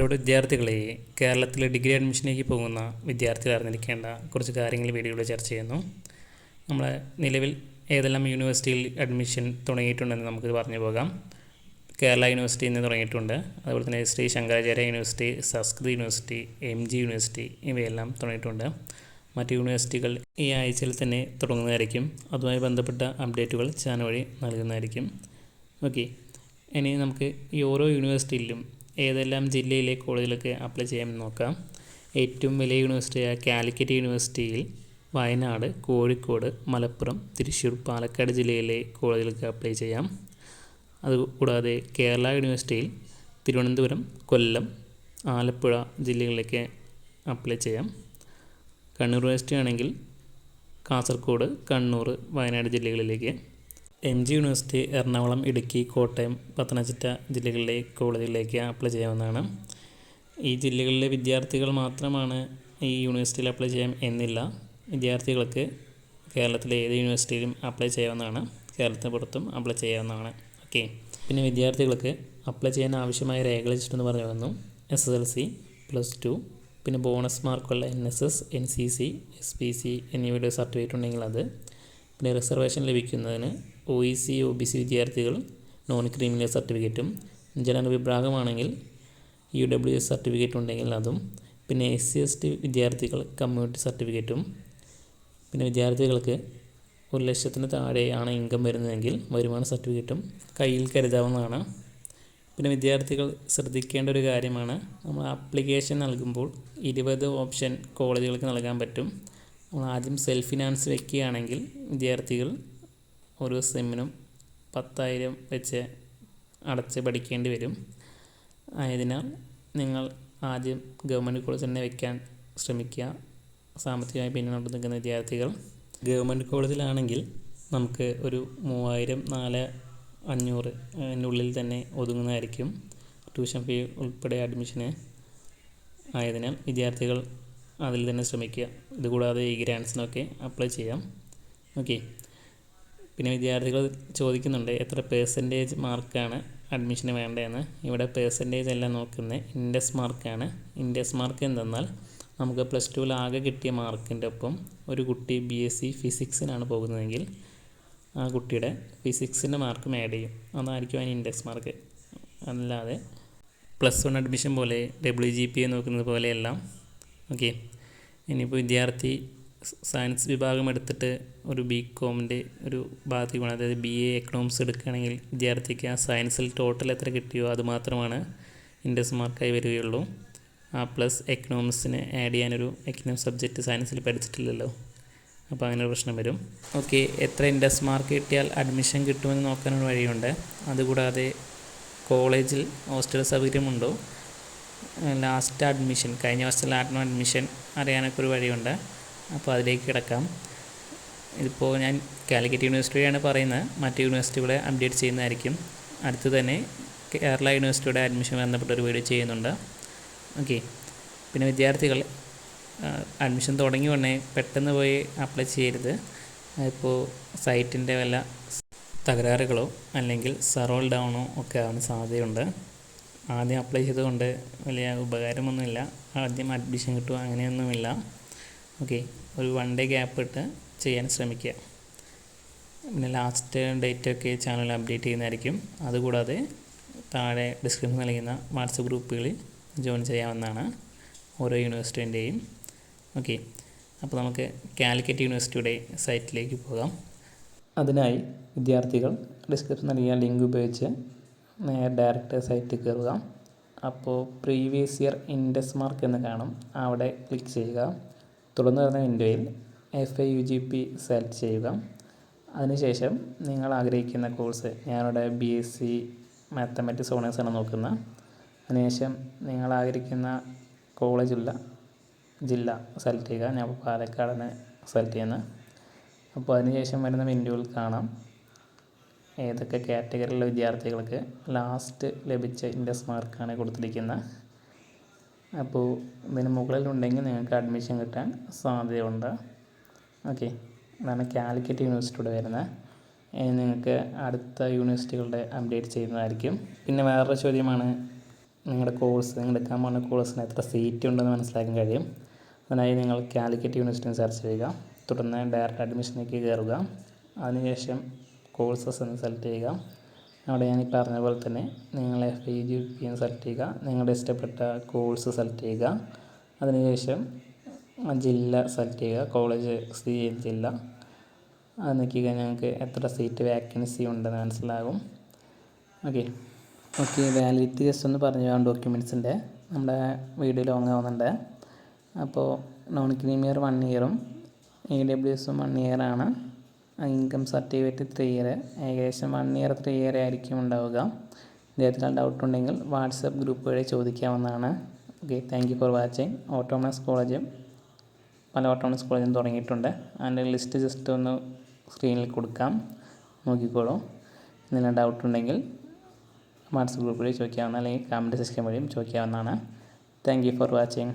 പ്രിയപ്പെട്ട വിദ്യാർത്ഥികളെ കേരളത്തിലെ ഡിഗ്രി അഡ്മിഷനിലേക്ക് പോകുന്ന വിദ്യാർത്ഥികൾ അറിഞ്ഞിരിക്കേണ്ട കുറച്ച് കാര്യങ്ങൾ വീഡിയോയിൽ ചർച്ച ചെയ്യുന്നു. നമ്മൾ നിലവിൽ ഏതെല്ലാം യൂണിവേഴ്സിറ്റിയിൽ അഡ്മിഷൻ തുടങ്ങിയിട്ടുണ്ടെന്ന് നമുക്ക് പറഞ്ഞു പോകാം. കേരള യൂണിവേഴ്സിറ്റി നിന്ന് തുടങ്ങിയിട്ടുണ്ട്. അതുപോലെ തന്നെ Sree Shankaracharya university Sanskrit university M G university ഇവയെല്ലാം തുടങ്ങിയിട്ടുണ്ട്. മറ്റ് യൂണിവേഴ്സിറ്റികൾ ഈ ആഴ്ചയിൽ തന്നെ തുടങ്ങുന്നതായിരിക്കും. അതുമായി ബന്ധപ്പെട്ട അപ്ഡേറ്റുകൾ ചാനൽ വഴി നൽകുന്നതായിരിക്കും. ഓക്കെ. ഇനി നമുക്ക് ഈ ഓരോ യൂണിവേഴ്സിറ്റിയിലും ഏതെല്ലാം ജില്ലയിലെ കോളേജിലൊക്കെ അപ്ലൈ ചെയ്യാമെന്ന് നോക്കാം. ഏറ്റവും വലിയ യൂണിവേഴ്സിറ്റിയായ കാലിക്കറ്റ് യൂണിവേഴ്സിറ്റിയിൽ വയനാട് കോഴിക്കോട് മലപ്പുറം തൃശ്ശൂർ പാലക്കാട് ജില്ലയിലെ കോളേജിലേക്ക് അപ്ലൈ ചെയ്യാം. അതുകൂടാതെ കേരള യൂണിവേഴ്സിറ്റിയിൽ തിരുവനന്തപുരം കൊല്ലം ആലപ്പുഴ ജില്ലകളിലേക്ക് അപ്ലൈ ചെയ്യാം. കണ്ണൂർ യൂണിവേഴ്സിറ്റി ആണെങ്കിൽ കാസർഗോഡ് കണ്ണൂർ വയനാട് ജില്ലകളിലേക്ക് M G university Ernakulam Idukki Kottayam Pathanamthitta ജില്ലകളിലെ കോളേജുകളിലേക്ക് അപ്ലൈ ചെയ്യാവുന്നതാണ്. ഈ ജില്ലകളിലെ വിദ്യാർത്ഥികൾ മാത്രമാണ് ഈ യൂണിവേഴ്സിറ്റിയിൽ അപ്ലൈ ചെയ്യാം എന്നില്ല. വിദ്യാർത്ഥികൾക്ക് കേരളത്തിലെ ഏത് യൂണിവേഴ്സിറ്റിയിലും അപ്ലൈ ചെയ്യാവുന്നതാണ്. കേരളത്തിന് പുറത്തും അപ്ലൈ ചെയ്യാവുന്നതാണ്. ഓക്കെ പിന്നെ വിദ്യാർത്ഥികൾക്ക് അപ്ലൈ ചെയ്യാൻ ആവശ്യമായ രേഖകൾ എന്ന് പറഞ്ഞു വന്നു S S L C plus two പിന്നെ bonus മാർക്കുള്ള N S S N C C S P C എന്നിവയുടെ സർട്ടിഫിക്കറ്റ് ഉണ്ടെങ്കിൽ അത്. പിന്നെ റിസർവേഷൻ ലഭിക്കുന്നതിന് O E C O B C വിദ്യാർത്ഥികൾ നോൺ ക്രീമിലെ സർട്ടിഫിക്കറ്റും ജനറൽ വിഭാഗമാണെങ്കിൽ യു ഡബ്ല്യു എസ് സർട്ടിഫിക്കറ്റ് ഉണ്ടെങ്കിൽ അതും പിന്നെ എസ് സി എസ് ടി വിദ്യാർത്ഥികൾ കമ്മ്യൂണിറ്റി സർട്ടിഫിക്കറ്റും പിന്നെ വിദ്യാർത്ഥികൾക്ക് ഒരു ലക്ഷത്തിന് താഴെയാണ് ഇൻകം വരുന്നതെങ്കിൽ വരുമാന സർട്ടിഫിക്കറ്റും കയ്യിൽ കരുതാവുന്നതാണ്. പിന്നെ വിദ്യാർത്ഥികൾ ശ്രദ്ധിക്കേണ്ട ഒരു കാര്യമാണ് നമ്മൾ ആപ്ലിക്കേഷൻ നൽകുമ്പോൾ ഇരുപത് ഓപ്ഷൻ കോളേജുകൾക്ക് നൽകാൻ പറ്റും. നമ്മൾ ആദ്യം സെൽഫ് ഫിനാൻസ് വയ്ക്കുകയാണെങ്കിൽ വിദ്യാർത്ഥികൾ ഓരോ സെമ്മിനും പത്തായിരം വെച്ച് അടച്ച് പഠിക്കേണ്ടി വരും. ആയതിനാൽ നിങ്ങൾ ആദ്യം ഗവൺമെന്റ് കോളേജ് തന്നെ വെക്കാൻ ശ്രമിക്കുക. സാമ്പത്തികമായി പിന്നോട്ട് നിൽക്കുന്ന വിദ്യാർത്ഥികൾ. ഗവൺമെന്റ് കോളേജിലാണെങ്കിൽ നമുക്ക് ഒരു മൂവായിരം നാല് അഞ്ഞൂറ് അതിനുള്ളിൽ തന്നെ ഒതുങ്ങുന്നതായിരിക്കും. ട്യൂഷൻ ഫീ ഉൾപ്പെടെ അഡ്മിഷന് ആയതിനാൽ വിദ്യാർത്ഥികൾ അതിൽ തന്നെ ശ്രമിക്കുക. ഇതുകൂടാതെ ഈ ഗ്രാൻസിനൊക്കെ അപ്ലൈ ചെയ്യാം. ഓക്കെ. പിന്നെ വിദ്യാർത്ഥികൾ ചോദിക്കുന്നുണ്ട് എത്ര പേഴ്സന്റേജ് മാർക്കാണ് അഡ്മിഷന് വേണ്ടതെന്ന്. ഇവിടെ പേഴ്സന്റേജ് എല്ലാം നോക്കുന്നത് ഇൻഡസ് മാർക്കാണ് ഇൻഡസ് മാർക്ക് എന്തെന്നാൽ നമുക്ക് പ്ലസ് ടുവിൽ ആകെ കിട്ടിയ മാർക്കിന്റെ ഒപ്പം ഒരു കുട്ടി ബി എസ് സി ഫിസിക്സിനാണ് പോകുന്നതെങ്കിൽ ആ കുട്ടിയുടെ ഫിസിക്സിന്റെ മാർക്കും ആഡ് ചെയ്യും. അതായിരിക്കും അതിന് ഇൻഡെക്സ് മാർക്ക് അല്ലാതെ പ്ലസ് വൺ അഡ്മിഷൻ പോലെ ഡബ്ല്യു ജി പി എ നോക്കുന്നത് പോലെയല്ല. ഓക്കെ ഇനിയിപ്പോൾ വിദ്യാർത്ഥി സയൻസ് വിഭാഗം എടുത്തിട്ട് ഒരു ബി കോമിന്റെ ഒരു ഭാഗത്തേക്ക് പോകണം. അതായത് ബി എ എക്കണോമിക്സ് എടുക്കുകയാണെങ്കിൽ വിദ്യാർത്ഥിക്ക് ആ സയൻസിൽ ടോട്ടൽ എത്ര കിട്ടിയോ അത് മാത്രമാണ് ഇൻഡെക്സ് മാർക്കായി വരികയുള്ളൂ. ആ പ്ലസ് എക്കണോമിക്സിന് ആഡ് ചെയ്യാനൊരു എക്കണോമിക്സ് സബ്ജക്റ്റ് സയൻസിൽ പഠിച്ചിട്ടില്ലല്ലോ. അപ്പോൾ അങ്ങനെ ഒരു പ്രശ്നം വരും. ഓക്കെ എത്ര ഇൻഡസ് മാർക്ക് കിട്ടിയാൽ അഡ്മിഷൻ കിട്ടുമെന്ന് നോക്കാനൊരു വഴിയുണ്ട്. അതുകൂടാതെ കോളേജിൽ ഹോസ്റ്റൽ സൗകര്യമുണ്ടോ ലാസ്റ്റ് അഡ്മിഷൻ കഴിഞ്ഞ വർഷത്തെ ലാറ്റിനോ അഡ്മിഷൻ അറിയാനൊക്കെ ഒരു വഴിയുണ്ട്. അപ്പോൾ അതിലേക്ക് കിടക്കാം. ഇതിപ്പോൾ ഞാൻ കാലിക്കറ്റ് യൂണിവേഴ്സിറ്റിയാണ് പറയുന്നത്. മറ്റ് യൂണിവേഴ്സിറ്റികളെ അപ്ഡേറ്റ് ചെയ്യുന്നതായിരിക്കും. അടുത്ത് തന്നെ കേരള യൂണിവേഴ്സിറ്റിയുടെ അഡ്മിഷൻ ബന്ധപ്പെട്ട ഒരു വീഡിയോ ചെയ്യുന്നുണ്ട്. ഓക്കെ. പിന്നെ വിദ്യാർത്ഥികൾ അഡ്മിഷൻ തുടങ്ങി ഉടനെ പെട്ടെന്ന് പോയി അപ്ലൈ ചെയ്യരുത്. ഇപ്പോൾ സൈറ്റിന്റെ വല്ല തകരാറുകളോ അല്ലെങ്കിൽ സെർവൽ ഡൗണോ ഒക്കെ ആവാൻ സാധ്യതയുണ്ട്. ആദ്യം അപ്ലൈ ചെയ്തുകൊണ്ട് വലിയ ഉപകാരമൊന്നുമില്ല. ആദ്യം അഡ്മിഷൻ കിട്ടുക അങ്ങനെയൊന്നുമില്ല. ഓക്കെ. ഒരു വൺ ഡേ ഗ്യാപ്പ് ഇട്ട് ചെയ്യാൻ ശ്രമിക്കുക. പിന്നെ ലാസ്റ്റ് ഡേറ്റ് ഒക്കെ ചാനൽ അപ്ഡേറ്റ് ചെയ്യുന്നതായിരിക്കും. അതുകൂടാതെ താഴെ ഡിസ്ക്രിപ്ഷൻ നൽകുന്ന വാട്സപ്പ് ഗ്രൂപ്പുകളിൽ ജോയിൻ ചെയ്യാവുന്നതാണ് ഓരോ യൂണിവേഴ്സിറ്റീന്റെയും ഓക്കെ. അപ്പോൾ നമുക്ക് കാലിക്കറ്റ് യൂണിവേഴ്സിറ്റിയുടെ സൈറ്റിലേക്ക് പോകാം. അതിനായി വിദ്യാർത്ഥികൾ ഡിസ്ക്രിപ്ഷൻ നൽകിയ ലിങ്ക് ഉപയോഗിച്ച് നേരെ ഡയറക്റ്റ് സൈറ്റിൽ കയറുക. അപ്പോൾ പ്രീവിയസ് ഇയർ ഇൻഡസ് മാർക്ക് എന്ന് കാണും. അവിടെ ക്ലിക്ക് ചെയ്യുക. തുടർന്ന് വരുന്ന വിൻഡോയിൽ F A U G P select ചെയ്യുക. അതിനുശേഷം നിങ്ങൾ ആഗ്രഹിക്കുന്ന കോഴ്സ് ഞാനിവിടെ B S C mathematics honours ഓണേഴ്സാണ് നോക്കുന്നത് അതിനുശേഷം നിങ്ങൾ ആഗ്രഹിക്കുന്ന കോളേജുള്ള ജില്ല സെലക്ട് ചെയ്യുക. ഞാൻ പാലക്കാടിനെ സെലക്ട് ചെയ്യുന്നത്. അപ്പോൾ അതിനുശേഷം വരുന്ന വിൻഡോയിൽ കാണാം. ഏതൊക്കെ കാറ്റഗറിയിലുള്ള വിദ്യാർത്ഥികൾക്ക് ലാസ്റ്റ് ലഭിച്ച ഇൻഡസ് മാർക്കാണ് കൊടുത്തിരിക്കുന്നത്. അപ്പോൾ ഇതിന് മുകളിലുണ്ടെങ്കിൽ നിങ്ങൾക്ക് അഡ്മിഷൻ കിട്ടാൻ സാധ്യതയുണ്ട്. ഓക്കെ അതാണ് കാലിക്കറ്റ് യൂണിവേഴ്സിറ്റിയുടെ വരുന്നത്. നിങ്ങൾക്ക് അടുത്ത യൂണിവേഴ്സിറ്റികളുടെ അപ്ഡേറ്റ് ചെയ്യുന്നതായിരിക്കും. പിന്നെ വേറൊരു ചോദ്യമാണ്. നിങ്ങളുടെ കോഴ്സ് നിങ്ങൾ എടുക്കാൻ പോകുന്ന കോഴ്സിന് എത്ര സീറ്റ് ഉണ്ടെന്ന് മനസ്സിലാക്കാൻ കഴിയും. അതിനായി നിങ്ങൾ കാലിക്കറ്റ് യൂണിവേഴ്സിറ്റി സെർച്ച് ചെയ്യുക. തുടർന്ന് ഡയറക്റ്റ് അഡ്മിഷനിലേക്ക് കയറുക. അതിനുശേഷം കോഴ്സസ് എന്ന് സെലക്ട് ചെയ്യുക. അവിടെ ഞാൻ ഈ പറഞ്ഞ പോലെ തന്നെ നിങ്ങൾ F I G P M select ചെയ്യുക നിങ്ങളുടെ ഇഷ്ടപ്പെട്ട കോഴ്സ് സെലക്ട് ചെയ്യുക അതിനുശേഷം ജില്ല സെലക്ട് ചെയ്യുക കോളേജ് സ്ഥിതി ചെയ്ത ജില്ല അത് നോക്കി കഴിഞ്ഞാൽ ഞങ്ങൾക്ക് എത്ര സീറ്റ് വേക്കൻസി ഉണ്ടെന്ന് മനസ്സിലാകും. ഓക്കെ ഓക്കെ വാലിഡിറ്റി ജസ്റ്റ് ഒന്ന് പറഞ്ഞു ഡോക്യുമെന്റ്സിന്റെ നമ്മുടെ വീഡിയോ ലോങ് ആവുന്നുണ്ട്. അപ്പോൾ നോൺ ക്രീമിയർ വൺ ഇയറും ഇ ഡബ്ല്യു എസും വൺ ഇയറാണ് ഇൻകം സർട്ടിഫിക്കറ്റ് ത്രീ ഇയർ ഏകദേശം വൺ ഇയർ ത്രീ ഇയർ ആയിരിക്കും ഉണ്ടാവുക. ഇദ്ദേഹത്തിന് ഡൗട്ട് ഉണ്ടെങ്കിൽ വാട്സപ്പ് ഗ്രൂപ്പ് വഴി ചോദിക്കാവുന്നതാണ്. Okay thank you for watching autonomous കോളേജും പല ഓട്ടോമസ് കോളേജും തുടങ്ങിയിട്ടുണ്ട്. അതിന്റെ ലിസ്റ്റ് ജസ്റ്റ് ഒന്ന് സ്ക്രീനിൽ കൊടുക്കാം. നോക്കിക്കോളൂ. എന്തെങ്കിലും ഡൗട്ട് ഉണ്ടെങ്കിൽ വാട്സപ്പ് ഗ്രൂപ്പ് വഴി ചോദിക്കാവുന്ന അല്ലെങ്കിൽ കമന്റ് സെക്ഷൻ വഴിയും ചോദിക്കാവുന്നതാണ്. Thank you for watching